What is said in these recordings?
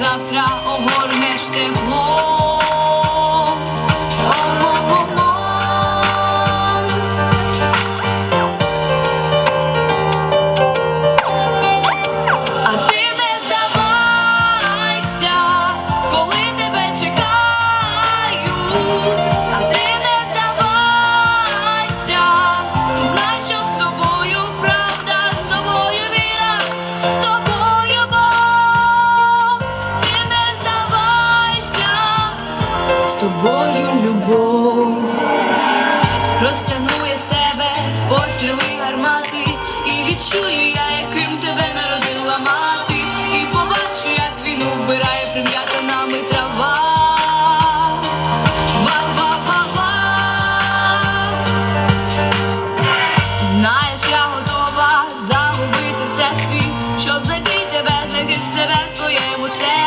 завтра огорнеш тепло. розтягнує себе постріли гармати, і відчую я, яким тебе народила мати, і побачу, як війну вбирає прим'ята нами трава. Знаєш, я готова загубити все світ, щоб знайти тебе, знайти себе в своєму серці.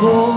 boy.